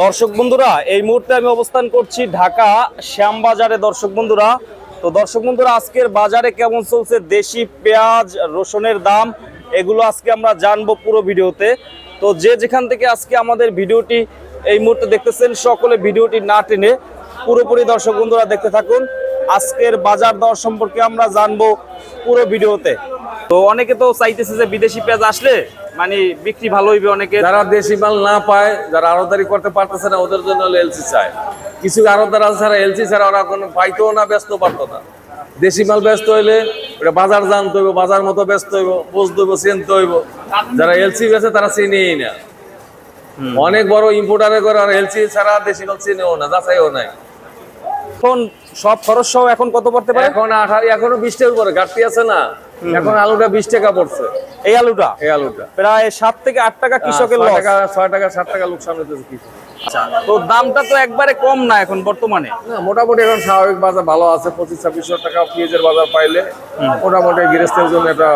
দর্শক বন্ধুরা, এই মুহূর্তে আমি অবস্থান করছি ঢাকা শ্যামবাজারে। দর্শক বন্ধুরা, তো দর্শক বন্ধুরা, আজকের বাজারে কেমন চলছে? দেশি পেঁয়াজ, রসুনের দাম, এগুলো আজকে আমরা জানব পুরো ভিডিওতে। তো যে যেখান থেকে আজকে আমাদের ভিডিওটি এই মুহূর্তে দেখতেছেন, সকলে ভিডিওটি না টেনে পুরোপুরি দর্শক বন্ধুরা দেখতে থাকুন। আজকের বাজার দর সম্পর্কে আমরা জানব পুরো ভিডিওতে। তো অনেকে তো চাইতেছে যে বিদেশি পেঁয়াজ আসলে মানে বিক্রি ভালো হইবে অনেকে। যারা দেশি মাল না পায় যারা আড়তদারি করতে পারতেছে না ওদের জন্য এলসি চায় কিছু আড়তদার আছে যারা এলসি ছাড়া ওরা কোনো পাইতেও না ব্যস্ত পারতো না। দেশি মাল ব্যস্ত হইলে ওটা বাজার জানতে হইব বাজার মতো ব্যস্ত হইব বুঝতে হইব চিনতে হইব। যারা এলসি বেছে তারা চিনেই না। অনেক বড় ইম্পোর্টারে করে আর এলসি ছাড়া দেশি মাল চিনেও না যাচাইও নাই। এখন সব খরচ সহ এখন কত পড়তে পারে? এখন আঠারো এখনও বিশ টাকার উপরে ঘাটতি আছে না। এখন আলুটা বিশ টাকা পড়ছে। এই আলুটা? এই আলুটা। প্রায় সাত থেকে আট টাকা কৃষকের ছয় টাকা টাকা সাত টাকা লোকসান হইতেছে কৃষক। আচ্ছা তো দামটা তো একবারে কম না এখন বর্তমানে? মোটামুটি এখন স্বাভাবিক বাজার ভালো আছে পঁচিশ ছাব্বিশশো টাকা পেঁয়াজের বাজার পাইলে মোটামুটি গৃহস্থের জন্য এটা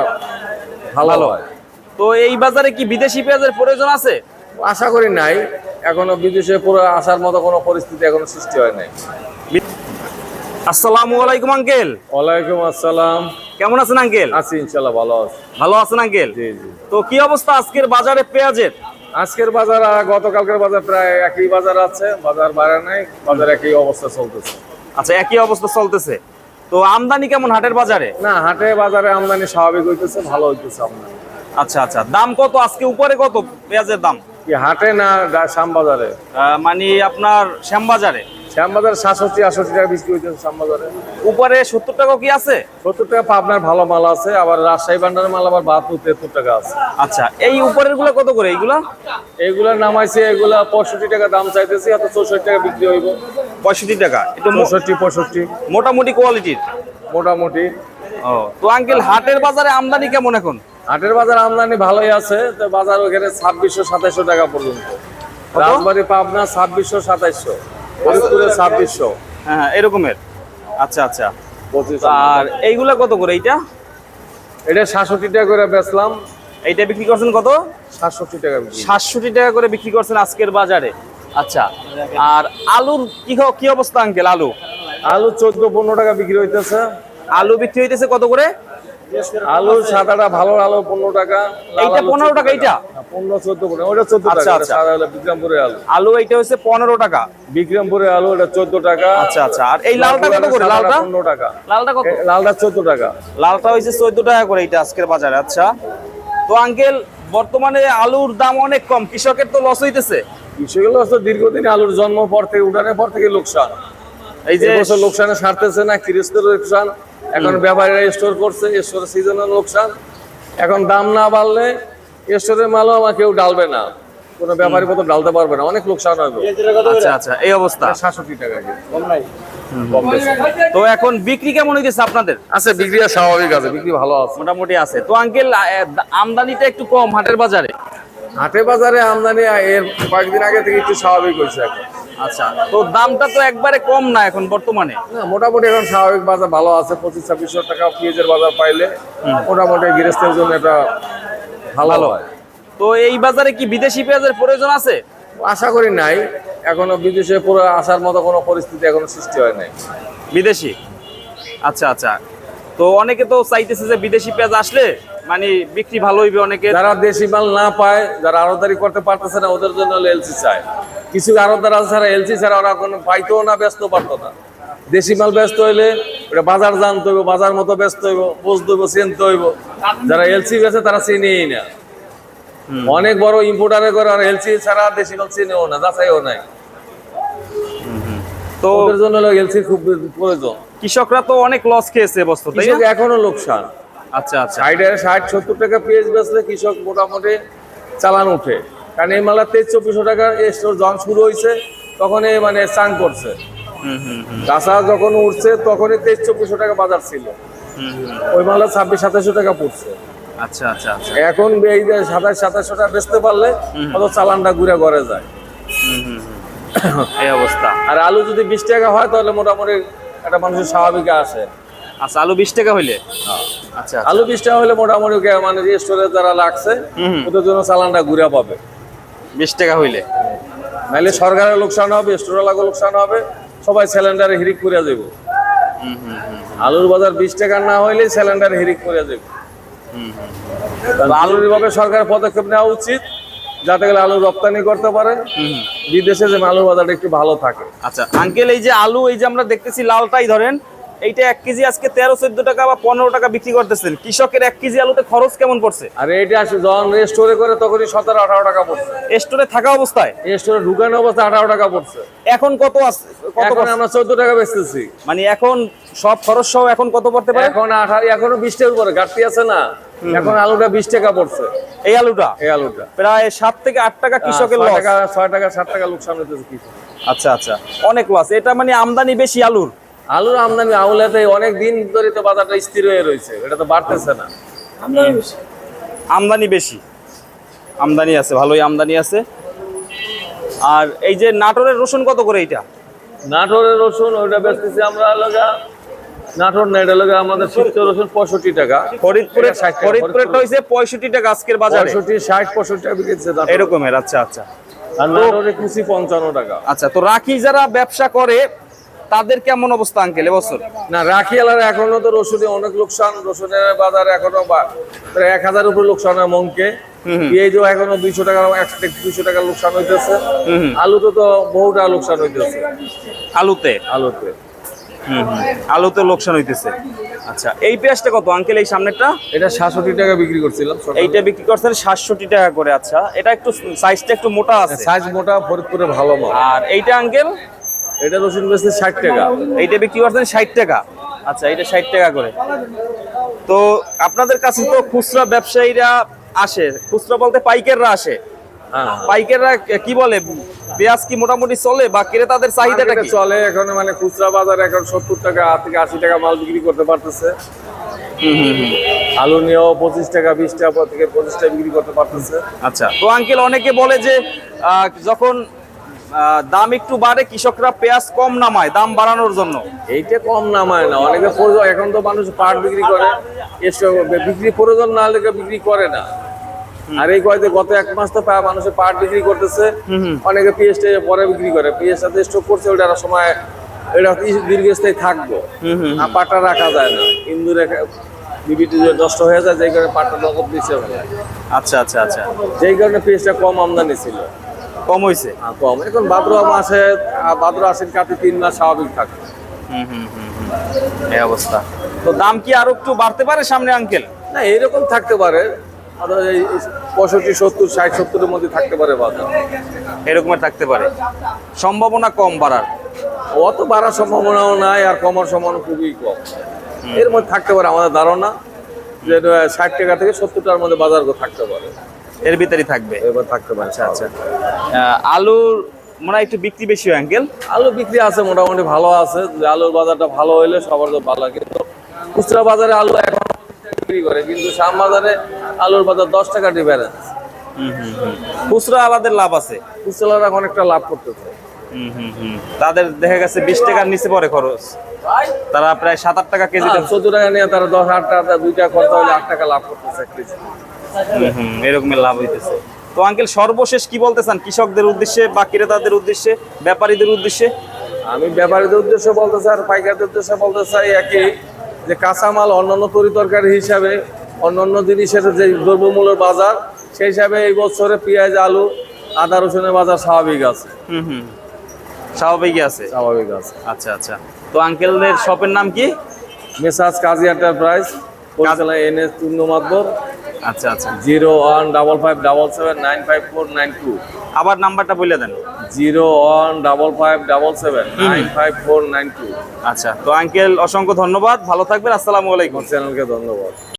ভালো। হয়। তো এই বাজারে কি বিদেশি পেঁয়াজের প্রয়োজন আছে? আশা করি নাই। এখনও বিদেশে পুরো আসার মতো কোনো পরিস্থিতি এখনও সৃষ্টি হয় নাই। আসসালামু আলাইকুম আঙ্কেল। ওয়ালাইকুম আসসালাম। কেমন আছেন আঙ্কেল? আছি ইনশাল্লাহ ভালো আছি। ভালো আছেন আঙ্কেল? জি জি। তো কি অবস্থা আজকের বাজারে পেঁয়াজের? আজকের বাজার আর গতকালকের বাজার প্রায় একই বাজার আছে বাজার বাড়ে নাই বাজার একই অবস্থা চলতেছে। আচ্ছা একই অবস্থা চলতেছে। তো আমদানি কেমন হাটের বাজারে? না হাটে বাজারে আমদানি স্বাভাবিক হইতেছে ভালো হইতেছে আমদানি। আচ্ছা আচ্ছা দাম কত? আজকে উপরে কত পেঁয়াজের দাম? কি হাটে না ডা- শ্যাম বাজারে মানে আপনার শ্যামবাজারে? শ্যাম বাজারে সাতষট্টি আটষট্টি টাকা বিক্রি হইতেছে শ্যাম বাজারে উপরে সত্তর টাকা কি আছে? সত্তর টাকা পাবনার ভালো মাল আছে আবার রাজশাহী বান্ডারের মাল আবার বাহাত্তর তেহাত্তর টাকা আছে। আচ্ছা এই উপরেরগুলো কত করে এইগুলা? এগুলা নামাইছে এগুলা পঁয়ষট্টি টাকা দাম চাইতেছি এত চৌষট্টি টাকা বিক্রি হইব। পঁয়ষট্টি টাকা একটু মো- চৌষট্টি পঁয়ষট্টি। মোটামুটি কোয়ালিটির? মোটামুটি। ও তো আঙ্কেল হাটের বাজারে আমদানি কেমন এখন? হাটের বাজার আমদানি ভালোই আছে তো বাজার ওখানে ছাব্বিশশো সাতাইশশো টাকা পর্যন্ত। রাজবাড়ি পাবনা ছাব্বিশশো সাতাইশশো। ছাব্বিশশো। হ্যাঁ হ্যাঁ এরকমের। আচ্ছা আচ্ছা। আর এইগুলা কত করে এইটা? এটা সাতষট্টি টাকা করে বেচলাম। এইটা বিক্রি করছেন কত? সাতষট্টি টাকা সাতষট্টি টাকা করে বিক্রি করছেন আজকের বাজারে। আচ্ছা আর আলুর কি কি অবস্থা আঙ্কেল আলু? আলু চোদ্দ পনেরো টাকা বিক্রি হইতেছে। আলু বিক্রি হইতেছে কত করে? আলু সাদাটা ভালো আলু পনেরো টাকা এইটা 15 টাকা এইটা? পনেরো চোদ্দ পনেরো ওটা চোদ্দ আচ্ছা, টাকা আচ্ছা। সাদা হলো বিক্রমপুরের আলু। আলু এইটা হচ্ছে পনেরো টাকা। বিক্রমপুরের আলু এটা চোদ্দ টাকা। আচ্ছা আচ্ছা। আর এই লালটা কত করে? লালটা? পনেরো টাকা। লালটা কত? লালটা চোদ্দ টাকা। লালটা হয়েছে চোদ্দ টাকা করে এইটা আজকের বাজারে আচ্ছা। তো আঙ্কেল বর্তমানে আলুর দাম অনেক কম কৃষকের তো লস হইতেছে। কৃষকগুলো তো দীর্ঘদিন আলুর জন্ম পর থেকে উঠানের পর থেকে লোকসান। এই যে লোকসানে সারতেছে না কৃষকের লোকসান। এখন ব্যাপারীরা স্টোর করছে স্টোর সিজনের লোকসান। এখন দাম না বাড়লে স্টোরের মালও আমার কেউ ডালবে না। কোনো ব্যাপারী কত ডালতে পারবে না। অনেক লোকসান হবে। আচ্ছা আচ্ছা এই অবস্থা। সাতষট্টি টাকা কম নাই। তো এখন বিক্রি কেমন হইতেছে আপনাদের? আছে বিক্রি আর স্বাভাবিক আছে। বিক্রি ভালো আছে। মোটামুটি আছে। তো আঙ্কেল আমদানিটা একটু কম হাটের বাজারে? হাটের বাজারে আমদানি এর কয়েকদিন আগে থেকে একটু স্বাভাবিক হয়েছে এখন। আচ্ছা তো দামটা তো একবারে কম না এখন বর্তমানে? না মোটামুটি এখন স্বাভাবিক বাজার ভালো আছে পঁচিশ ছাব্বিশশো টাকা পেঁয়াজের বাজার পাইলে মোটামুটি গৃহস্থের জন্য এটা ভালো হয়। তো এই বাজারে কি বিদেশি পেঁয়াজের প্রয়োজন আছে? আশা করি নাই। এখনও বিদেশে পুরো আসার মতো কোনো পরিস্থিতি এখনও সৃষ্টি হয় নাই। বিদেশি? আচ্ছা আচ্ছা। তো অনেকে তো চাইতেছে যে বিদেশি পেঁয়াজ আসলে মানে বিক্রি ভালো হইবে অনেকে যারা দেশি মাল না পায় যারা আড়তদারি করতে পারতেছে না ওদের জন্য এলসি চায় কিছু আড়তদার আছে ছাড়া এলসি ছাড়া ওরা কোনো পাইতো না ব্যস্ত পারতো না। দেশি মাল ব্যস্ত হইলে ওটা বাজার জানতে হইব বাজার মতো ব্যস্ত হইব বুঝতে হইব চিনতে হইব। যারা এলসি গেছে তারা চিনেই না। অনেক বড় ইম্পোর্টারে করে আর এলসি ছাড়া দেশি মাল চিনেও না যাচাইও নাই। তো ওদের জন্য এলসি খুব প্রয়োজন। কৃষকরা তো অনেক লস খেয়েছে বস্তু তাই এখনও লোকসান। আচ্ছা আচ্ছা। ষাট সত্তর টাকা পেঁয়াজ বেচলে কৃষক মোটামুটি চালান উঠে। কারণ এই মালা তেইশ চব্বিশশো টাকা স্টোর যখন শুরু হয়েছে তখন এই মানে চান করছে। কাঁচা যখন উঠছে তখনই তেইশ চব্বিশশো টাকা বাজার ছিল। ওই মালা ছাব্বিশ সাতাশশো টাকা পড়ছে। আচ্ছা আচ্ছা আচ্ছা। এখন এই যে সাতাশ সাতাশশো টাকা বেচতে পারলে অত চালানটা ঘুরে ঘরে যায়। এই অবস্থা। আর আলু যদি বিশ টাকা হয় তাহলে মোটামুটি একটা মানুষের স্বাভাবিক আসে। আচ্ছা আলু বিশ টাকা হইলে? আচ্ছা আলু বিশ টাকা হলে মোটামুটি মানে যে স্টোরে যারা লাগছে। ওদের জন্য চালানটা ঘুরে পাবে। বিশ টাকা হইলে। নাইলে সরকারের লোকসান হবে স্টোরালাগো লোকসান হবে সবাই সিলিন্ডারে হিরিক করে যাব আলুর বাজার বিশ টাকা না হইলে সিলিন্ডারে হিরিক করে যাবে আলুর ভাবে সরকার পদক্ষেপ নেওয়া উচিত যাতে করে আলু রপ্তানি করতে পারে। বিদেশে যে আলুর বাজারটা একটু ভালো থাকে। আচ্ছা আঙ্কেল এই যে আলু এই যে আমরা দেখতেছি লালটাই ধরেন এইটা এক কেজি আজকে তেরো চোদ্দ টাকা বা পনেরো টাকা বিক্রি করতেছেন। কৃষকের এক কেজি আলুতে খরচ কেমন পড়ছে? আর এটা যখন স্টোরে করে তখনই সতেরো আঠারো টাকা পড়ছে। স্টোরে থাকা অবস্থায়? স্টোরে ঢুকানো অবস্থা আঠারো টাকা পড়ছে। এখন কত আছে কত আমরা চোদ্দ টাকা বেচতেছি। মানে এখন সব খরচ সহ এখন কত পড়তে পারে? এখন আঠারো এখনও বিশ টাকার উপরে ঘাটতি আছে না? এখন আলুটা বিশ টাকা পড়ছে। এই আলুটা? এই আলুটা। প্রায় সাত থেকে আট টাকা কৃষকের ছয় টাকা সাত টাকা লোকসান আচ্ছা আচ্ছা। অনেক লস এটা মানে আমদানি বেশি আলুর। আলুর আমদানি আউলাতে অনেক দিন ধরে তো বাজারটা স্থির হয়ে রয়েছে এটা তো বাড়তেছে না। আমদানি বেশি? আমদানি আছে ভালোই আমদানি আছে। আর এই যে নাটোরের রসুন কত করে এইটা? নাটোরের রসুন ওইটা বেচতেছি আমরা লগা নাটোর না এটা লগা আমাদের শিবচর রসুন পঁয়ষট্টি টাকা। ফরিদপুরে এটা 60 টাকা, ফরিদপুরেরটা হয়েছে পঁয়ষট্টি টাকা আজকের বাজারে। পঁয়ষট্টি ষাট পঁয়ষট্টি টাকা বিকেছে এরকমের আচ্ছা আচ্ছা। আর নাটোরে কুচি পঞ্চান্ন টাকা। আচ্ছা তো রাখি যারা ব্যবসা করে তাদের কেমন অবস্থা আঙ্কেল এবছর? না রাখি আলার এখনও তো রসুনে অনেক লোকসান রসুনের বাজার এখনও বা- প্রায় এক হাজার উপরে লোকসান মনকে পেঁয়াজও এখনও দুইশো টাকা টাকা লোকসান হইতেছে। আলুতে তো বহুটা লোকসান হইতেছে। আলুতে? আলুতে। আলুতে লোকসান হইতেছে। আচ্ছা এই পেঁয়াজটা কত আঙ্কেল এই সামনেরটা? এটা সাতষট্টি টাকা বিক্রি করছিলাম এইটা বিক্রি করছেন সাতষট্টি টাকা করে আচ্ছা। এটা একটু সাইজটা একটু মোটা আছে। সাইজ মোটা ফরিদপুরে ভালো আর এইটা আঙ্কেল? এটা রসুন বেচতে ষাট টাকা। এইটা বিক্রি করছেন ষাট টাকা। আচ্ছা এইটা ষাট টাকা করে। তো আপনাদের কাছে তো খুচরা ব্যবসায়ীরা আসে। খুচরা বলতে পাইকাররা আসে। হ্যাঁ। পাইকাররা কি বলে? পেঁয়াজ কি মোটামুটি চলে বা ক্রেতাদের চাহিদাটা কি? চলে এখন মানে খুচরা বাজার এখন সত্তর টাকা থেকে আশি টাকা মাল বিক্রি করতে পারতেছে। আলু নিয়েও পঁচিশ টাকা বিশ টাকা থেকে পঁচিশ টাকা বিক্রি করতে পারতেছে। আচ্ছা তো আঙ্কেল অনেকে বলে যে যখন দাম একটু বাড়ে কৃষকরা পেঁয়াজ কম নামায় দাম বাড়ানোর জন্য। এইটা কম নামায় না অনেকে এখন তো মানুষ পাট বিক্রি করে বিক্রি প্রয়োজন না হলে বিক্রি করে না। আর এই কয়েকদিন গত এক মাস তো প্রায় মানুষের পাট বিক্রি করতেছে অনেকে পিএসটা পরে বিক্রি করে পিএসটাতে স্টক করছে ওটার সময় এটা দীর্ঘস্থায়ী থাকব। আর পাটটা রাখা যায় না ইন্দুর বিবিটি নষ্ট হয়ে যায় যেই কারণে পাটটা নগদ দিচ্ছে আচ্ছা আচ্ছা আচ্ছা। যেই কারণে পিএসটা কম আমদানি ছিল। কম হয়েছে কম। এখন ভাদ্র মাসে ভাদ্র আশ্বিন কাতে তিন মাস স্বাভাবিক থাকে। এই অবস্থা। তো দাম কি আরও একটু বাড়তে পারে সামনে আঙ্কেল? না এরকম থাকতে পারে। পঁয়ষট্টি সত্তর ষাট সত্তরের মধ্যে থাকতে পারে বাজার। এরকমের থাকতে পারে। সম্ভাবনা কম বাড়ার। অত বাড়ার সম্ভাবনাও নাই আর কমার সম্ভাবনা খুবই কম। এর মধ্যে থাকতে পারে আমাদের ধারণা যে ষাট টাকা থেকে সত্তর টাকার মধ্যে বাজার থাকতে পারে। এর ভিতরেই থাকবে। এবার থাকতে পারে আচ্ছা আহ, আলুর মনে হয় একটু বিক্রি বেশি হয় আঙ্কেল আলু বিক্রি আছে মোটামুটি ভালো আছে। যে আলুর বাজারটা ভালো হইলে সবার তো ভালো কিন্তু খুচরা বাজারে আলু এখন বিক্রি করে কিন্তু শাম বাজারে আলুর বাজার দশ টাকা ডিফারেন্স খুচরা আলাদের লাভ আছে খুচরা খুচরারা অনেকটা লাভ করতেছে। তাদের দেখা গেছে বিশ টাকার নিচে পড়ে খরচ। তারা প্রায় সাত আট টাকা কেজি চোদ্দ টাকা নিয়ে তারা দশ আট টাকা দুই টাকা খরচ হলে আট টাকা লাভ করতেছে এক এরকমের লাভ হইতেছে। তো আঙ্কেল সর্বশেষ কি বলতে চান কৃষকদের উদ্দেশ্যে বা ক্রেতাদের উদ্দেশ্যে ব্যাপারীদের উদ্দেশ্যে? আমি ব্যাপারীদের উদ্দেশ্যে বলতে চাই আর পাইকারদের উদ্দেশ্যে বলতে চাই একই যে কাঁচামাল অন্যান্য তরি তরকারি হিসাবে অন্যান্য জিনিসের যে দ্রব্যমূল্যের বাজার সেই হিসাবে এই বছরে পেঁয়াজ আলু আদা রসুনের বাজার স্বাভাবিক আছে। হুম হুম। স্বাভাবিকই আছে? স্বাভাবিক আছে। আচ্ছা আচ্ছা। তো আঙ্কেলদের শপের নাম কি? Messrs Kazi enterprise N S পূর্ণ মাধ্যম। আচ্ছা আচ্ছা। Zero one double five double seven nine five four nine two. আবার নাম্বারটা বলে দেন। Zero one double five double seven nine five four nine two. আচ্ছা তো আঙ্কেল অসংখ্য ধন্যবাদ। ভালো থাকবেন আসসালামু আলাইকুম। চ্যানেলকে ধন্যবাদ।